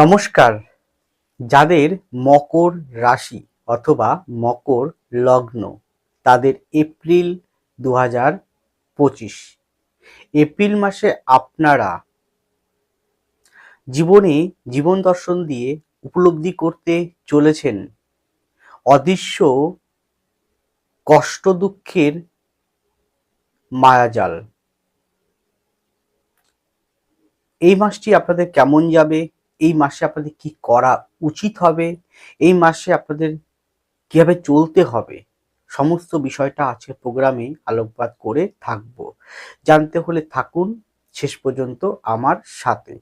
নমস্কার। যাদের মকর রাশি অথবা মকর লগ্ন, তাদের এপ্রিল দু হাজার পঁচিশ। এপ্রিল মাসে আপনারা জীবনে জীবন দর্শন দিয়ে উপলব্ধি করতে চলেছেন। অদৃশ্য কষ্ট দুঃখের মায়াজাল। এই মাসটি আপনাদের কেমন যাবে? এই মাসে আপনাদের কি করা উচিত হবে? এই মাসে আপনাদের কীভাবে চলতে হবে? সমস্ত বিষয়টা আজকের প্রোগ্রামে আলোকপাত করে থাকব। জানতে হলে থাকুন। শেষ পর্যন্ত আমার সাথে।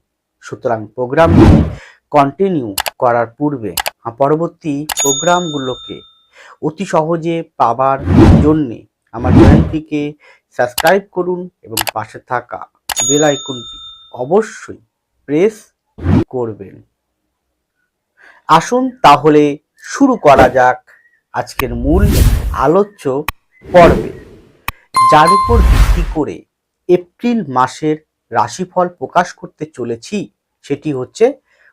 সুতরাং প্রোগ্রামটি কন্টিনিউ করার পূর্বে পরবর্তী প্রোগ্রামগুলোকে অতি সহজে পাবার জন্যে আমার চ্যানেলটিকে সাবস্ক্রাইব করুন এবং পাশে থাকা বেল অবশ্যই প্রেস করবেন। আসুন তাহলে শুরু করা যাক আজকের মূল আলোচ্য পর্বে, যার উপর ভিত্তি করে এপ্রিল মাসের রাশিফল প্রকাশ করতে চলেছি, সেটি হচ্ছে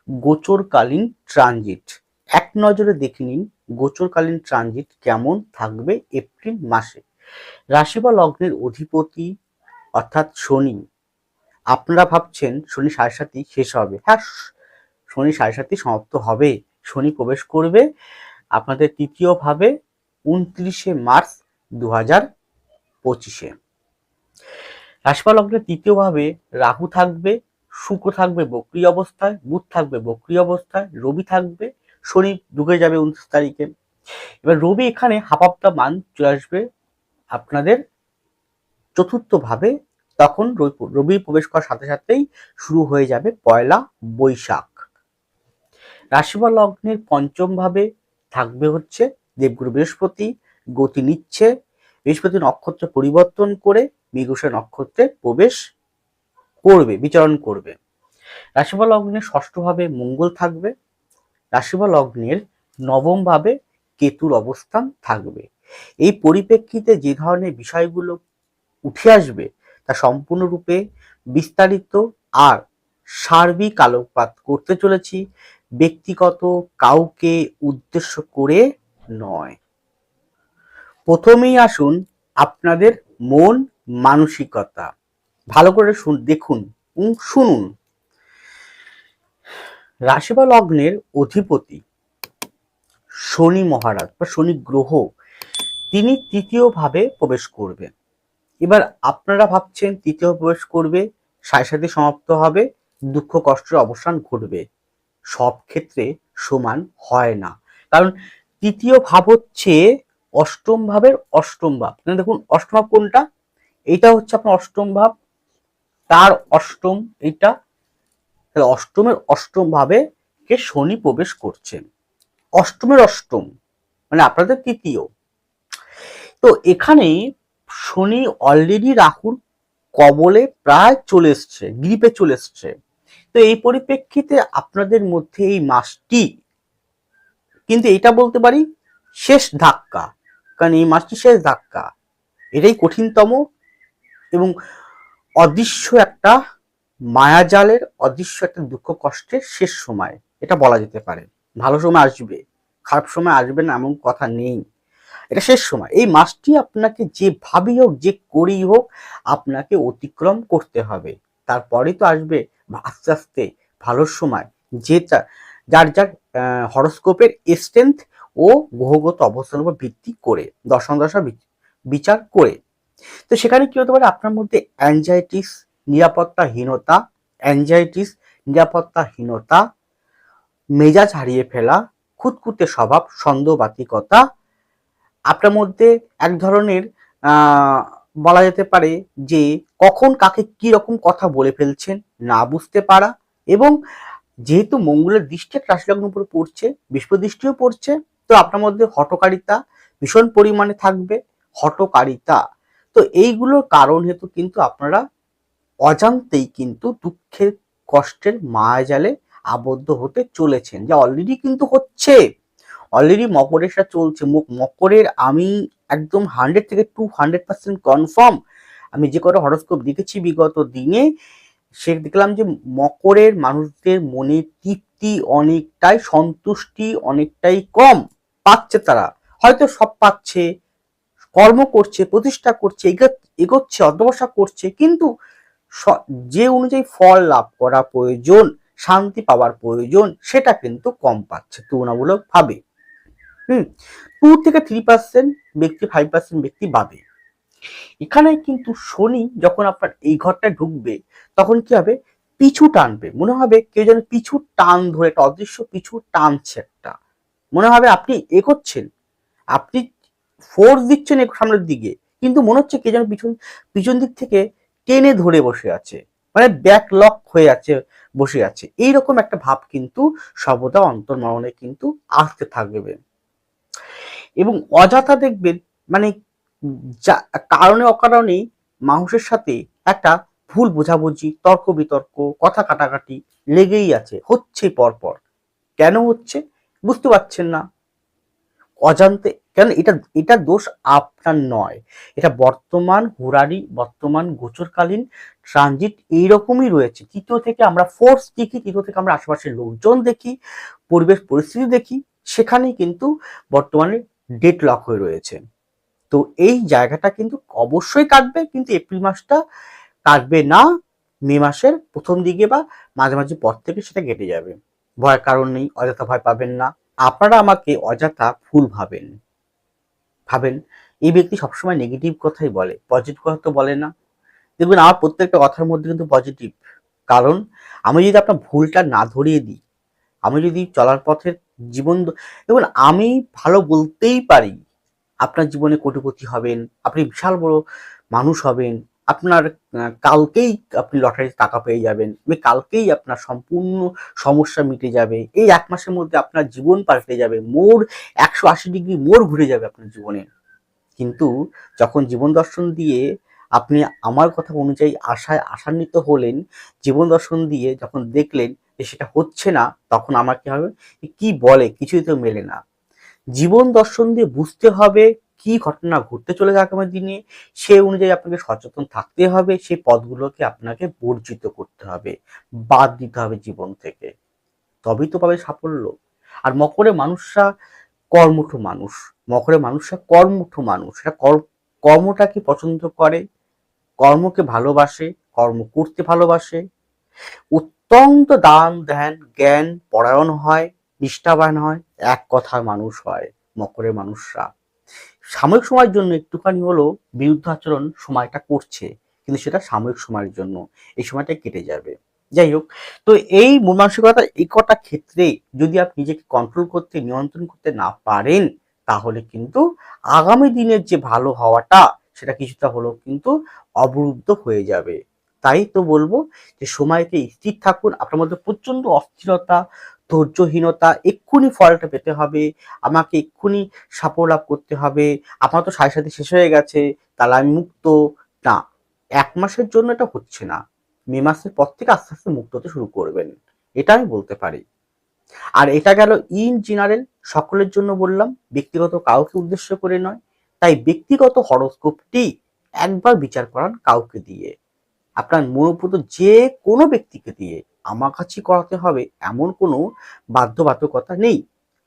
গোচরকালীন ট্রানজিট। এক নজরে দেখে নিন গোচরকালীন ট্রানজিট কেমন থাকবে এপ্রিল মাসে। রাশি বা লগ্নের অধিপতি অর্থাৎ শনি আপনারা ভাবছেন শনি সাড়ে সাতই শেষ হবে। হ্যাঁ শনি সাড়ে সাতই সমাপ্ত হবে। শনি প্রবেশ করবে আপনাদের তৃতীয় ভাবে উনত্রিশে মার্চ দু হাজার পঁচিশে। রাশিফল লগ্নের তৃতীয় ভাবে রাহু থাকবে, শুক্র থাকবে বক্রি অবস্থায়, বুধ থাকবে বক্রি অবস্থায়, রবি থাকবে, শনি ঢুকে যাবে উনত্রিশ তারিখে। এবার রবি এখানে হাফ হাফাপ্তা মান চলে আসবে আপনাদের চতুর্থ ভাবে তখন রবি- রবি প্রবেশ করার সাথে সাথেই শুরু হয়ে যাবে পয়লা বৈশাখ। রাশি বা লগ্নের পঞ্চম ভাবে থাকবে হচ্ছে দেবগুরু বৃহস্পতি, গতি নিচ্ছে, বৃহস্পতি নক্ষত্র পরিবর্তন করে মৃগশা নক্ষত্রে প্রবেশ করবে, বিচরণ করবে। রাশি বা লগ্নের ষষ্ঠ ভাবে মঙ্গল থাকবে রাশি বা লগ্নের নবম ভাবে কেতুর অবস্থান থাকবে। এই পরিপ্রেক্ষিতে যে ধরনের বিষয়গুলো উঠে আসবে তা সম্পূর্ণরূপে বিস্তারিত আর সার্বিক আলোকপাত করতে চলেছি ব্যক্তিগত কাউকে উদ্দেশ্য করে নয়। প্রথমেই আসুন আপনাদের মন মানসিকতা। ভালো করে দেখুন শুনুন। রাশি বা লগ্নের অধিপতি শনি মহারাজ বা শনি গ্রহ, তিনি তৃতীয় ভাবে প্রবেশ করবেন। এবার আপনারা ভাবছেন তৃতীয় প্রবেশ করবে সাড়ে সাথে সমাপ্ত হবে, দুঃখ কষ্টের অবসান ঘটবে। সব ক্ষেত্রে সমান হয় না। কারণ তৃতীয় ভাব হচ্ছে অষ্টম ভাবের অষ্টম ভাব। দেখুন, অষ্টম ভাব কোনটা? এইটা হচ্ছে আপনার অষ্টম ভাব, তার অষ্টম এটা অষ্টমের অষ্টম ভাবে কে শনি প্রবেশ করছেন অষ্টমের অষ্টম মানে আপনাদের তৃতীয়। তো এখানে শনি অলরেডি রাহুর কবলে প্রায় চলে এসছে, গ্রিপে চলে এসছে। তো এই পরিপ্রেক্ষিতে আপনাদের মধ্যে এই মাসটি, কিন্তু এটা বলতে পারি শেষ ধাক্কা, কারণ এই মাসটি শেষ ধাক্কা। এটাই কঠিনতম এবং অদৃশ্য একটা মায়াজালের, অদৃশ্য একটা দুঃখ কষ্টের শেষ সময়। এটা বলা যেতে পারে। ভালো সময় আসবে, খারাপ সময় আসবে না, এমন কথা নেই। এটা শেষ সময়। এই মাসটি আপনাকে যেভাবেই হোক, যে করেই হোক, আপনাকে অতিক্রম করতে হবে। তারপরে তো আসবে আস্তে আস্তে ভালো সময়। যেটা যার যার হরস্কোপের স্ট্রেংথ ও গ্রহগত অবস্থানের উপর ভিত্তি করে দর্শন দশা বিচার করে। তো সেখানে কি হতে পারে? আপনার মধ্যে অ্যাংজাইটিস নিরাপত্তাহীনতা অ্যাংজাইটিস নিরাপত্তাহীনতা, মেজাজ হারিয়ে ফেলা, খুঁতখুঁতে স্বভাব সন্দেহবাতিকতা আপনার মধ্যে এক ধরনের বলা যেতে পারে যে কখন কাকে কি রকম কথা বলে ফেলছেন না বুঝতে পারা এবং যেহেতু মঙ্গলের দৃষ্টি একটা রাশিলগ্ন উপরে পড়ছে বিশ্ব দৃষ্টিও পড়ছে, তো আপনার মধ্যে হটকারিতা ভীষণ পরিমাণে থাকবে হটকারিতা তো এইগুলোর কারণ হেতু কিন্তু আপনারা অজান্তেই কিন্তু দুঃখের কষ্টের মায়াজালে আবদ্ধ হতে চলেছেন। যা অলরেডি কিন্তু হচ্ছে। অলরেডি মকরের সাথে চলছে। মকরের আমি একদম হান্ড্রেড থেকে টু হান্ড্রেড পার্সেন্ট কনফার্ম আমি যে কটা হরস্কোপ দেখেছি বিগত দিনে, সে দেখলাম যে মকরের মানুষদের মনে তৃপ্তি অনেকটাই, সন্তুষ্টি অনেকটাই কম পাচ্ছে তারা। হয়তো সব পাচ্ছে, কর্ম করছে, প্রতিষ্ঠা করছে এগো- এগোচ্ছে, অধ্যবসা করছে, কিন্তু যে অনুযায়ী ফল লাভ করা প্রয়োজন, শান্তি পাওয়ার প্রয়োজন, সেটা কিন্তু কম পাচ্ছে তুলনামূলক ভাবে হুম টু থেকে থ্রি পার্সেন্ট ব্যক্তি ফাইভ পার্সেন্ট ব্যক্তি পাবে। এখানে কিন্তু শনি যখন আপনার এই ঘরটায় ঢুকবে, তখন কি হবে? পিছু টানবে। মনে হবে কেউ যেন পিছু টান ধরে, একটা অদৃশ্য পিছু টানছে একটা। মনে হবে আপনি এগোচ্ছেন। আপনি ফোর্স দিচ্ছেন সামনের দিকে। কিন্তু মনে হচ্ছে কে যেন পিছন পিছন দিক থেকে টেনে ধরে বসে আছে। মানে ব্যাকলক হয়ে আছে, বসে আছে। এইরকম একটা ভাব কিন্তু সর্বদা অন্তর্মরণে কিন্তু আসতে থাকবে। এবং অযথা দেখবেন মানে যা, কারণে অকারণে মানুষের সাথে একটা ভুল বোঝাবুঝি, তর্ক বিতর্ক, কথা কাটাকাটি লেগেই আছে, হচ্ছে পরপর। কেন হচ্ছে? বুঝতে পারছেন না। অজান্তে, কেন এটা এটা দোষ আপনার নয়। এটা বর্তমান হুরারি, বর্তমান গোচরকালীন ট্রানজিট এইরকমই রয়েছে। তৃতীয় থেকে আমরা ফোর্স দেখি, তৃতীয় থেকে আমরা আশেপাশের লোকজন দেখি, পরিবেশ পরিস্থিতি দেখি, সেখানেই কিন্তু বর্তমানে ডেট লক হয়ে রয়েছে। তো এই জায়গাটা কিন্তু অবশ্যই কাটবে, কিন্তু এপ্রিল মাসটা কাটবে না, মে মাসের প্রথম দিকে বা মাঝে মাঝে পর থেকে সেটা কেটে যাবে। ভয়ের কারণ নেই, অযথা ভয় পাবেন না। আপনারা আমাকে অযথা ভুল ভাবেন। ভাবেন। এই ব্যক্তি সবসময় নেগেটিভ কথাই বলে পজিটিভ কথা তো বলে না। দেখবেন আমার প্রত্যেকটা কথার মধ্যে কিন্তু পজিটিভ কারণ আমি যদি আপনার ভুলটা না ধরিয়ে দিই আমি যদি চলার পথের জীবন দেখুন, আমি ভালো বলতেই পারি, আপনার জীবনে কোটিপতি হবেন, আপনি বিশাল বড় মানুষ হবেন, আপনার কালকেই আপনি লটারিতে টাকা পেয়ে যাবেন কালকেই আপনার সম্পূর্ণ সমস্যা মিটে যাবে, এই এক মাসের মধ্যে আপনার জীবন পাল্টে যাবে মোড় একশো আশি ডিগ্রি মোড় ঘুরে যাবে আপনার জীবনে। কিন্তু যখন জীবন দর্শন দিয়ে আপনি আমার কথা অনুযায়ী আশায় আশান্বিত হলেন, জীবন দর্শন দিয়ে যখন দেখলেন যে সেটা হচ্ছে না, তখন আমার কি হবে? কি বলে? কিছুই তো মেলে না। জীবন দর্শন দিয়ে বুঝতে হবে কি ঘটনা ঘটতে চলে চলেছে আগামী দিনে, সে অনুযায়ী আপনাকে সচেতন থাকতে হবে সেই পদগুলোকে আপনাকে বর্জিত করতে হবে, বাদ দিতে হবে জীবন থেকে। তবেই তো পাবে সাফল্য। আর মকরে মানুষরা কর্মঠ মানুষ। মকরে মানুষরা কর্মঠ মানুষ। কর- কর্মটাকে পছন্দ করে? কর্মকে ভালোবাসে, কর্ম করতে ভালোবাসে। অত্যন্ত দান, ধ্যান, জ্ঞান, পরায়ণ হয়, নিষ্ঠাবান হয়, এক কথার মানুষ হয়, মকরের মানুষরা। সাময়িক সময়ের জন্য একটুখানি হলো বিরুদ্ধ আচরণ সময়টা করছে, কিন্তু সেটা সাময়িক সময়ের জন্য, এই সময়টা কেটে যাবে। যাই হোক, তো এই মন মানসিকতা এই কটা ক্ষেত্রে যদি আপনি নিজেকে কন্ট্রোল করতে, নিয়ন্ত্রণ করতে না পারেন, তাহলে কিন্তু আগামী দিনের যে ভালো হওয়াটা সেটা কিছুটা হলেও কিন্তু অবরুদ্ধ হয়ে যাবে। তাই তো বলব যে সময়কে স্থির থাকুন, আপনার মধ্যে প্রচণ্ড অস্থিরতা, ধৈর্যহীনতা, এক্ষুনি ফলটা পেতে হবে, আমাকে এক্ষুনি সাফল্য লাভ করতে হবে, আমার তো সাড়ে সাথে শেষ হয়ে গেছে, তাহলে আমি মুক্ত। না, এক মাসের জন্য এটা হচ্ছে না, মে মাসের পর থেকে আস্তে আস্তে মুক্ত হতে শুরু করবেন, এটা আমি বলতে পারি। আর এটা গেল ইন জেনারেল সকলের জন্য বললাম, ব্যক্তিগত কাউকে উদ্দেশ্য করে নয় তাই ব্যক্তিগত হরস্কোপটি একবার বিচার করান কাউকে দিয়ে। আপনার মনোপুত যে কোনো ব্যক্তিকে দিয়ে আমার কাছে করাতে হবে, এমন কোনো বাধ্যবাধকতা নেই।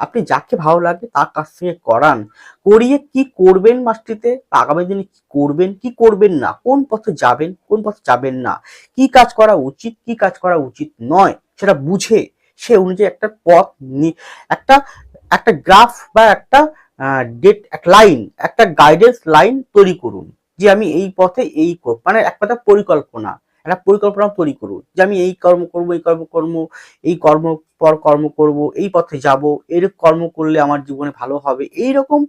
আপনি যাকে ভালো লাগে তার কাছ থেকে করান। করিয়ে কি করবেন মাসটিতে? আগামী দিনে কি করবেন কি করবেন না? কোন পথে যাবেন, কোন পথে যাবেন না? কি কাজ করা উচিত, কি কাজ করা উচিত নয়, সেটা বুঝে, সে অনুযায়ী একটা পথ একটা একটা গ্রাফ বা একটা ডেট এক লাইন একটা গাইডেন্স লাইন তৈরি করুন, যে আমি এই পথে এই মানে এক কথা পরিকল্পনা, একটা পরিকল্পনা তৈরি করুন, যে আমি এই কর্ম করব, এই কর্ম কর্ম এই কর্ম পর কর্ম করব, এই পথে যাব এরকম কর্ম করলে আমার জীবনে ভালো হবে এই রকম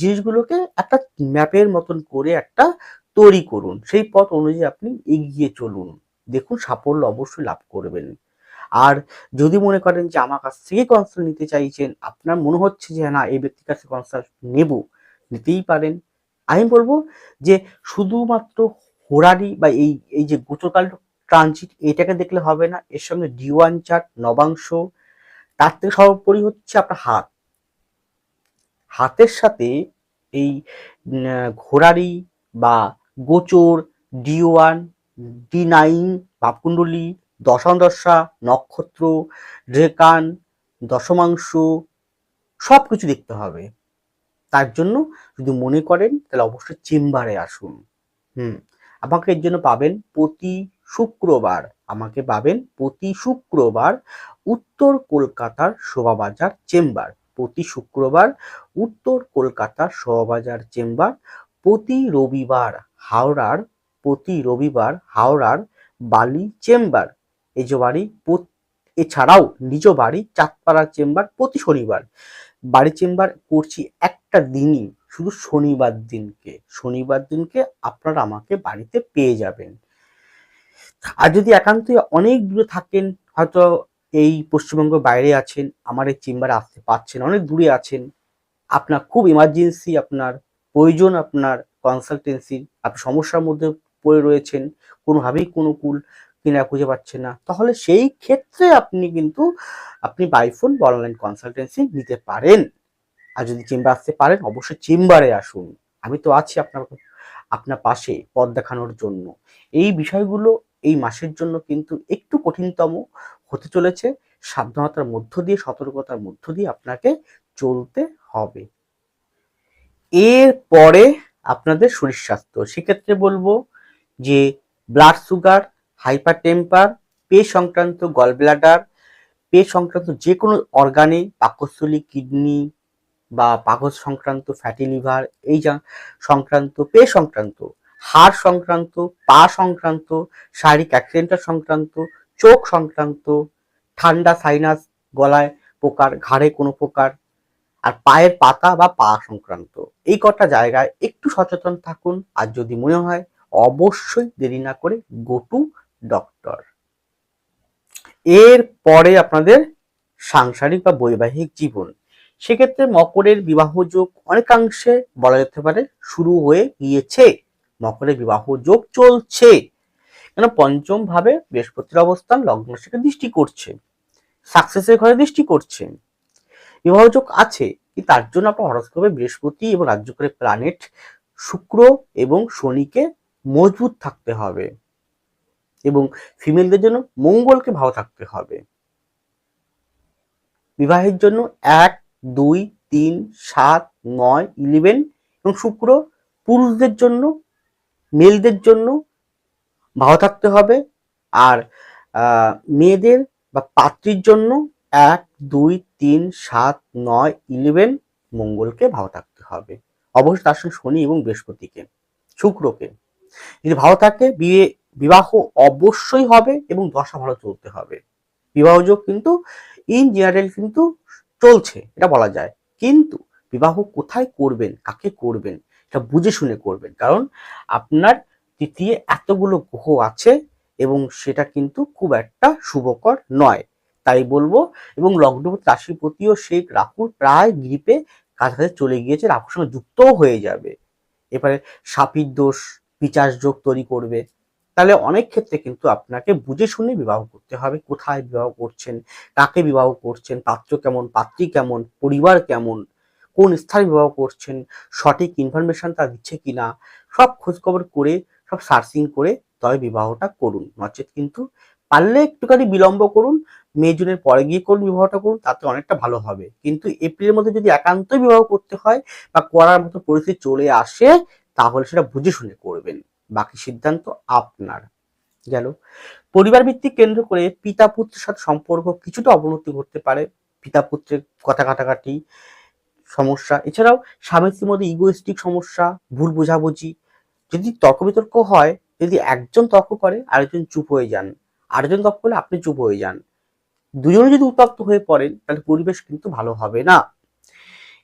জিনিসগুলোকে একটা ম্যাপের মতন করে একটা তৈরি করুন, সেই পথ অনুযায়ী আপনি এগিয়ে চলুন, দেখুন সাফল্য অবশ্যই লাভ করবেন। আর যদি মনে করেন যে আমার কাছ থেকে কনসাল্ট নিতে চাইছেন, আপনার মনে হচ্ছে যে না, এই ব্যক্তির কাছে কনসাল্ট নেব, নিতেই পারেন। আমি বলব যে শুধুমাত্র হোরারি বা এই এই যে গোচরকাল ট্রানজিট এটাকে দেখলে হবে না, এর সঙ্গে ডিওয়ান চার্ট নবাংশ, তার থেকে সর্বোপরি হচ্ছে আপনার হাত। হাতের সাথে এই ঘোরারি বা গোচর ডি ওয়ান ডি নাইন ভাবকুণ্ডলী দশাদশা, নক্ষত্র রেকান দশমাংশ সব কিছু দেখতে হবে। তার জন্য যদি মনে করেন, তাহলে অবশ্যই চেম্বারে আসুন। হুম, আমাকে এর জন্য পাবেন প্রতি শুক্রবার। আমাকে পাবেন প্রতি শুক্রবার উত্তর কলকাতার শোভাবাজার চেম্বার। প্রতি শুক্রবার উত্তর কলকাতার শোভাবাজার চেম্বার। প্রতি রবিবার হাওড়ার, প্রতি রবিবার হাওড়ার বালি চেম্বার। এই যে বাড়ি এছাড়াও নিজ বাড়ি চাঁদপাড়া চেম্বার প্রতি শনিবার। বাড়ি চেম্বার করছি একটা দিনই, শুধু শনিবার দিনকে। শনিবার দিনকে আপনারা আমাকে বাড়িতে পেয়ে যাবেন। আর যদি একান্তই অনেক দূরে থাকেন, হয়তো এই পশ্চিমবঙ্গের বাইরে আছেন, আমার এই চেম্বারে আসতে পারছেন, অনেক দূরে আছেন, আপনার খুব ইমার্জেন্সি আপনার প্রয়োজন আপনার কনসালটেন্সির আপনি সমস্যার মধ্যে পড়ে রয়েছেন, কোনোভাবেই কোনো কুল কিনা খুঁজে পাচ্ছেন না। তাহলে সেই ক্ষেত্রে আপনি কিন্তু, আপনি বাইফোন বা অনলাইন কনসালটেন্সি নিতে পারেন। আর যদি চেম্বার আসতে পারেন, অবশ্যই চেম্বারে আসুন। আমি তো আছি আপনার আপনার পাশে পথ দেখানোর জন্য। এই বিষয়গুলো এই মাসের জন্য কিন্তু একটু কঠিনতম হতে চলেছে। সাবধানতার মধ্য দিয়ে, সতর্কতার মধ্য দিয়ে আপনাকে চলতে হবে। এর পরে আপনাদের শরীর স্বাস্থ্য। সেক্ষেত্রে বলব যে ব্লাড সুগার হাইপার টেম্পার পে সংক্রান্ত গল ব্লাডার পে সংক্রান্ত যে কোনো অর্গানে পাকস্থলী, কিডনি বা পাকস্থ সংক্রান্ত ফ্যাটি লিভার, এই সংক্রান্ত পে সংক্রান্ত হাড় সংক্রান্ত পা সংক্রান্ত শারীরিক অ্যাক্সিডেন্টাল সংক্রান্ত চোখ সংক্রান্ত ঠান্ডা সাইনাস গলায় পোকার ঘাড়ে কোনো প্রকার, আর পায়ের পাতা বা পা সংক্রান্ত এই কটা জায়গায় একটু সচেতন থাকুন, আর যদি মনে হয়, অবশ্যই দেরি না করে গো টু ডক্টর। এর পরে আপনাদের সাংসারিক বা বৈবাহিক জীবন। সেক্ষেত্রে মকরের বিবাহ যোগ অনেকাংশে বলা যেতে পারে শুরু হয়ে গিয়েছে। মকরের বিবাহ যোগ চলছে। কেন পঞ্চম ভাবে বৃহস্পতির অবস্থান লগ্ন থেকে দৃষ্টি করছে। সাকসেসের ঘরে দৃষ্টি করছে। বিবাহ যোগ আছে কিন্তু তার জন্য আপনার হরস্কোপে বৃহস্পতি এবং রাজ্যকরের প্ল্যানেট শুক্র এবং শনিকে মজবুত থাকতে হবে। এবং ফিমেলদের জন্য মঙ্গলকে ভালো থাকতে হবে। বিবাহের জন্য এক, দুই, তিন, সাত, নয় ইলেভেন এবং শুক্র পুরুষদের জন্য মেলদের জন্য ভালো থাকতে হবে। আর মেয়েদের বা পাত্রীর জন্য এক, দুই, তিন, সাত, নয় ইলেভেন মঙ্গলকে ভালো থাকতে হবে। অবশ্যই তার সঙ্গে শনি এবং বৃহস্পতিকে, শুক্রকে। যদি ভালো থাকে, বিয়ে বিবাহ অবশ্যই হবে এবং দশা ভালো চলতে হবে। বিবাহযোগ কিন্তু ইন জেনারেল কিন্তু চলছে, এটা বলা যায়। কিন্তু বিবাহ কোথায় করবেন, কাকে করবেন, এটা বুঝে শুনে করবেন। কারণ আপনার তৃতীয় এতগুলো গ্রহ আছে এবং সেটা কিন্তু খুব একটা শুভকর নয়। তাই বলব, এবং লগ্নপতি রাশিপতিও সেই রাহুর প্রায় গ্রিপে কাছাকাছি চলে গিয়েছে, রাহুর সঙ্গে যুক্তও হয়ে যাবে। এবারে সাপির দোষ পিচাস যোগ তৈরি করবে। তাহলে অনেক ক্ষেত্রে কিন্তু আপনাকে বুঝে শুনে বিবাহ করতে হবে। কোথায় বিবাহ করছেন? কাকে বিবাহ করছেন? পাত্র কেমন? পাত্রী কেমন? পরিবার কেমন? কোন স্থানে বিবাহ করছেন? সঠিক ইনফরমেশন তা দিচ্ছে কিনা? সব খোঁজখবর করে, সব সার্চিং করে তবে বিবাহটা করুন। নচেত কিন্তু পারলে একটুখানি বিলম্ব করুন, মে, জুনের পরে গিয়ে করুন বিবাহটা করুন, তাতে অনেকটা ভালো হবে। কিন্তু এপ্রিলের মধ্যে যদি একান্তই বিবাহ করতে হয় বা করার মতো পরিস্থিতি চলে আসে, তাহলে সেটা বুঝে শুনে করবেন। বাকি সিদ্ধান্ত আপনার। গেল। পরিবার ভিত্তিক কেন্দ্র করে পিতা পুত্রের সাথে সম্পর্ক কিছুটা অবনতি ঘটতে পারে। পিতা পুত্রের কথা কাটাকাটি সমস্যা। এছাড়াও স্বামী স্ত্রীর মধ্যে ইগোইস্টিক সমস্যা, ভুল বোঝাবুঝি। যদি তর্ক বিতর্ক হয়, যদি একজন তর্ক করে, আরেকজন চুপ হয়ে যান। আরেকজন তর্ক করলে আপনি চুপ হয়ে যান। দুজনে যদি উত্তপ্ত হয়ে পড়েন, তাহলে পরিবেশ কিন্তু ভালো হবে না।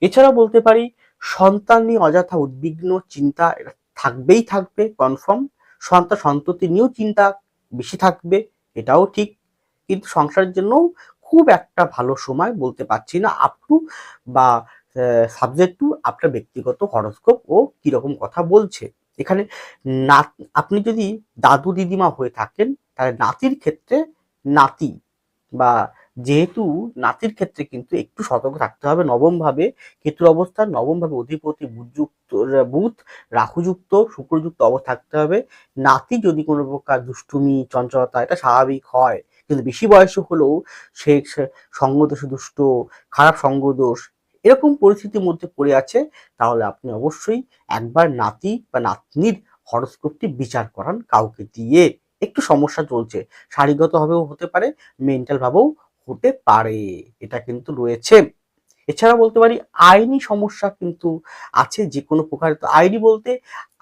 এছাড়াও বলতে পারি, সন্তান নিয়ে অযথা উদ্বিগ্ন, চিন্তা থাকবেই থাকবে কনফার্ম সন্তান সন্ততি নিয়েও চিন্তা বেশি থাকবে, এটাও ঠিক। কিন্তু সংসারের জন্য খুব একটা ভালো সময় বলতে পারছি না আপ টু বা সাবজেক্ট টু আপনার ব্যক্তিগত হরস্কোপ ও কীরকম কথা বলছে। এখানে না আপনি যদি দাদু, দিদিমা হয়ে থাকেন, তাহলে নাতির ক্ষেত্রে নাতি বা যেহেতু নাতির ক্ষেত্রে কিন্তু একটু সতর্ক থাকতে হবে। নবম ভাবে কেতুর অবস্থান নবম ভাবে অধিপতি বুধযুক্ত, বুধ রাহুযুক্ত, শুক্রযুক্ত অবস্থা থাকতে হবে। নাতি যদি কোনো প্রকার দুষ্টুমি, চঞ্চলতা, এটা স্বাভাবিক হয়। কিন্তু বেশি বয়স হলেও সে সঙ্গদোষ, দুষ্ট, খারাপ সঙ্গদোষ এরকম পরিস্থিতির মধ্যে পড়ে আছে, তাহলে আপনি অবশ্যই একবার নাতি বা নাতনির হরস্কোপটি বিচার করান কাউকে দিয়ে। একটু সমস্যা চলছে শারীরিকভাবেও হতে পারে মেন্টাল ভাবেও হতে পারে, এটা কিন্তু রয়েছে। এছাড়া বলতে পারি, আইনি সমস্যা কিন্তু আছে যে কোনো প্রকার। তো আইনি বলতে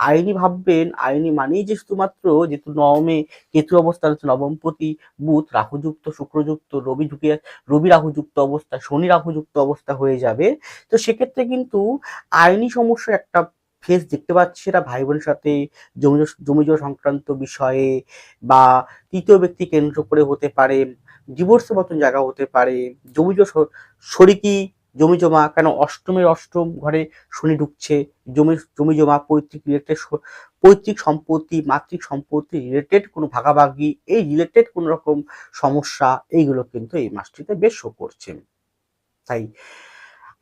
আইনি ভাববেন, আইনি মানেই যে শুধুমাত্র যেহেতু নবমে কেতু অবস্থা রয়েছে নবমপতি বুধ রাহুযুক্ত, শুক্রযুক্ত, রবি ঢুকে রবি রাহুযুক্ত অবস্থা, শনি রাহুযুক্ত অবস্থা হয়ে যাবে। তো সেক্ষেত্রে কিন্তু আইনি সমস্যার একটা ফেস দেখতে পাচ্ছি সেটা ভাই বোনের সাথে জমি জমি সংক্রান্ত বিষয়ে বা তৃতীয় ব্যক্তি কেন্দ্র করে হতে পারে। ডিভোর্সের মতন জায়গা হতে পারে, জমি শরিকি জমি জমা, কেন অষ্টমের অষ্টম ঘরে শনি ঢুকছে, জমি জমি জমা, পৈতৃক রিলেটেড পৈতৃক সম্পত্তি, মাতৃক সম্পত্তি রিলেটেড কোনো ভাগাভাগি, এই রিলেটেড কোনো রকম সমস্যা, এইগুলো কিন্তু এই মাসটিতে বেশ শো করছে। তাই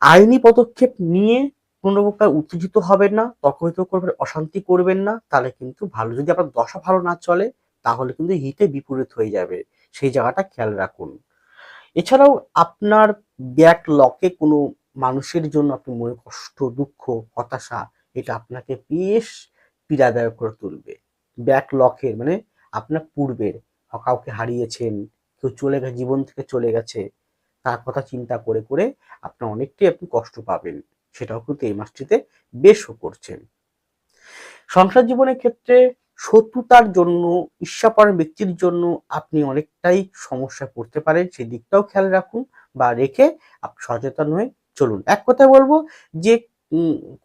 আইনি পদক্ষেপ নিয়ে কোনো প্রকার উত্তেজিত হবেন না তর্কিত করবেন অশান্তি করবেন না, তাহলে কিন্তু ভালো। যদি আপনার দশা ভালো না চলে, তাহলে কিন্তু হিতে বিপরীত হয়ে যাবে। সেই জায়গাটা খেয়াল রাখুন। এছাড়াও আপনার ব্যাক লকে কোনো মানুষের জন্য আপনি মনে কষ্ট, দুঃখ, হতাশা, এটা আপনাকে বেশ পীড়াদায়ক করে তুলবে। ব্যাক লকের মানে আপনার পূর্বের, কাউকে হারিয়েছেন, কেউ চলে গেছে, জীবন থেকে চলে গেছে, তার কথা চিন্তা করে করে আপনার অনেকটাই আপনি কষ্ট পাবেন। সেটাও কিন্তু এই মাসটিতে বেশও করছেন। সংসার জীবনের ক্ষেত্রে শত্রুতার জন্য ঈর্ষাপরের ব্যক্তির জন্য আপনি অনেকটাই সমস্যায় পড়তে পারেন সেই দিকটাও খেয়াল রাখুন বা রেখে আপনি সচেতন হয়ে চলুন। এক কথায় বলব যে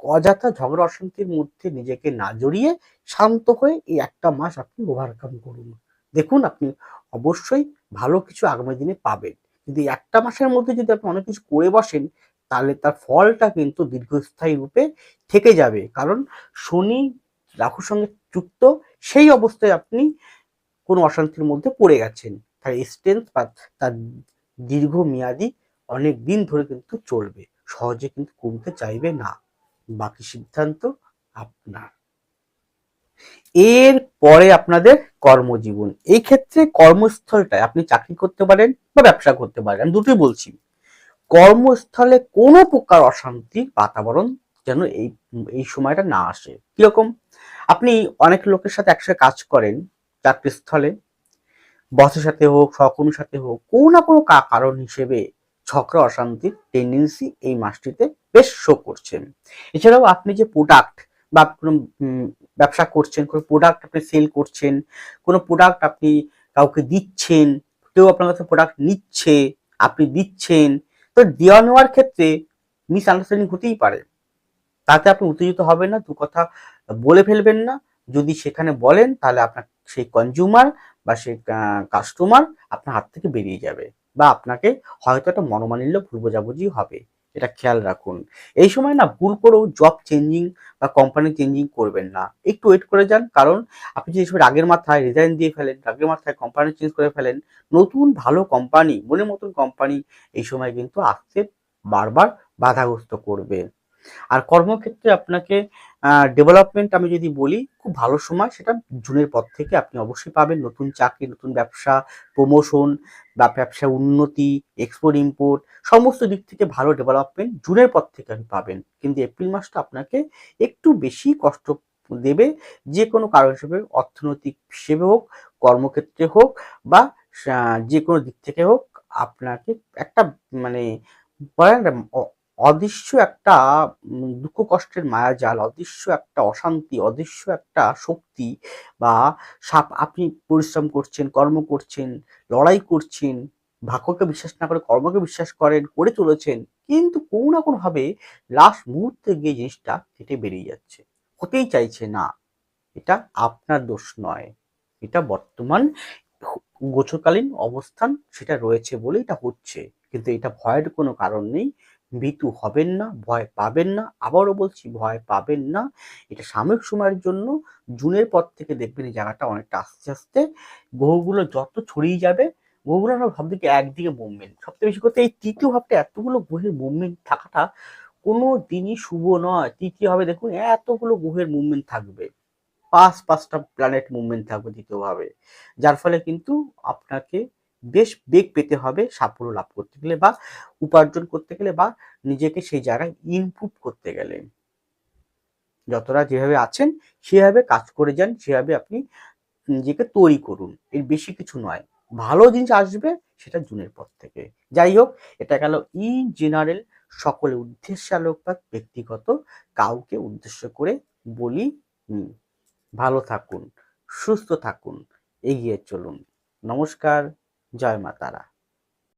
অযথা ঝগড়া, অশান্তির মধ্যে নিজেকে না জড়িয়ে শান্ত হয়ে এই একটা মাস আপনি ওভারকাম করুন। দেখুন আপনি অবশ্যই ভালো কিছু আগামী দিনে পাবেন। কিন্তু একটা মাসের মধ্যে যদি আপনি অনেক কিছু করে বসেন, তাহলে তার ফলটা কিন্তু দীর্ঘস্থায়ী রূপে থেকে যাবে। কারণ শনি রাহুর সঙ্গে যুক্ত, সেই অবস্থায় আপনি কোনো অশান্তির মধ্যে পড়ে গেছেন। তার স্ট্রেংথ বা তার দীর্ঘমেয়াদী অনেক দিন ধরে কিন্তু চলবে। সহজে কিন্তু কমতে চাইবে না। বাকি সিদ্ধান্ত আপনার। এর পরে আপনাদের কর্মজীবন। এই ক্ষেত্রে কর্মস্থলটায় আপনি চাকরি করতে পারেন বা ব্যবসা করতে পারেন। আমি দুটোই বলছি। কর্মস্থলে কোনো প্রকার অশান্তির বাতাবরণ যেন এই এই সময়টা না আসে। কীরকম? আপনি অনেক লোকের সাথে একসাথে কাজ করেন, চাকরিস্থলে। বসের সাথে হোক, সহকর্মীর সাথে হোক, কোনো না কোনো কারণ হিসেবে ঝগড়া, অশান্তির টেন্ডেন্সি এই মাসটিতে বেশ শো করছেন। এছাড়াও আপনি যে প্রোডাক্ট বা কোনো ব্যবসা করছেন, কোনো প্রোডাক্ট আপনি সেল করছেন, কোনো প্রোডাক্ট আপনি কাউকে দিচ্ছেন, কেউ আপনার কাছে প্রোডাক্ট নিচ্ছে, আপনি দিচ্ছেন, তো দেওয়া নেওয়ার ক্ষেত্রে মিস আন্ডারস্ট্যান্ডিং হতেই পারে। তাতে আপনি উত্তেজিত হবেন না, দু কথা বলে ফেলবেন না। যদি সেখানে বলেন, তাহলে আপনার সেই কনজিউমার বা সেই কাস্টমার আপনার হাত থেকে বেরিয়ে যাবে বা আপনাকে হয়তো একটা মনোমানিল্য ভুল বোঝাবুঝি হবে। এটা খেয়াল রাখুন। এই সময় না, ভুল করেও জব চেঞ্জিং বা কোম্পানি চেঞ্জিং করবেন না। একটু ওয়েট করে যান, কারণ আপনি যদি সময় রাগের মাথায় রিজাইন দিয়ে ফেলেন রাগের মাথায় কোম্পানি চেঞ্জ করে ফেলেন, নতুন ভালো কোম্পানি মনের মতন কোম্পানি এই সময় কিন্তু আসতে বারবার বাধাগ্রস্ত করবে। আর কর্মক্ষেত্রে আপনাকে ডেভেলপমেন্ট আমি যদি বলি, খুব ভালো সময়। সেটা জুনের পর থেকে আপনি অবশ্যই পাবেন। নতুন চাকরি, নতুন ব্যবসা প্রমোশন বা ব্যবসা উন্নতি এক্সপোর্ট ইম্পোর্ট সমস্ত দিক থেকে ভালো ডেভেলপমেন্ট জুনের পর থেকে আপনি পাবেন। কিন্তু এপ্রিল মাসটা আপনাকে একটু বেশি কষ্ট দেবে। যে কোনো কারণ হিসেবে অর্থনৈতিক হিসেবে হোক, কর্মক্ষেত্রে হোক বা যে কোনো দিক থেকে হোক, আপনাকে একটা মানে অদৃশ্য একটা দুঃখ কষ্টের মায়াজাল, অদৃশ্য একটা অশান্তি, অদৃশ্য একটা শক্তি বা সাপ, আপনি পরিশ্রম করছেন, কর্ম করছেন, লড়াই করছেন, ভাগ্যকে বিশ্বাস না করে কর্মকে বিশ্বাস করেন, করে চলেছেন, কিন্তু কোনো না কোনোভাবে লাস্ট মুহূর্তে গিয়ে জিনিসটা কেটে বেরিয়ে যাচ্ছে। হতেই চাইছে না। এটা আপনার দোষ নয়। এটা বর্তমান গোচরকালীন অবস্থান, সেটা রয়েছে বলে এটা হচ্ছে। কিন্তু এটা ভয়ের কোনো কারণ নেই। ভীতু হবেন না, ভয় পাবেন না, আবারও বলছি ভয় পাবেন না। এটা সাময়িক সময়ের জন্য, জুনের পর থেকে দেখবেন এই জায়গাটা অনেকটা আস্তে আস্তে গ্রহগুলো যত ছড়িয়ে যাবে, গ্রহগুলো আমরা ভাবছি কি একদিকে মুভমেন্ট সবথেকে বেশি কথা এই তৃতীয় ভাবটা এতগুলো গ্রহের মুভমেন্ট থাকাটা কোনো দিনই শুভ নয়। তৃতীয় ভাবে দেখুন, এতগুলো গ্রহের মুভমেন্ট থাকবে। পাঁচ, পাঁচটা প্ল্যানেট মুভমেন্ট থাকবে তৃতীয়ভাবে যার ফলে কিন্তু আপনাকে বেশ বেগ পেতে হবে সাফল্য লাভ করতে গেলে বা উপার্জন করতে গেলে বা নিজেকে সেই জায়গায় ইমপ্রুভ করতে গেলে। যতটা যেভাবে আছেন সেভাবে কাজ করে যান, সেভাবে আপনি নিজেকে তৈরি করুন। এর বেশি কিছু নয়। ভালো জিনিস আসবে সেটা জুনের পর থেকে। যাই হোক, এটা গেল ইন জেনারেল সকলের উদ্দেশ্যে আলোকপাত ব্যক্তিগত কাউকে উদ্দেশ্য করে বলি ভালো থাকুন, সুস্থ থাকুন, এগিয়ে চলুন। নমস্কার। জয় মা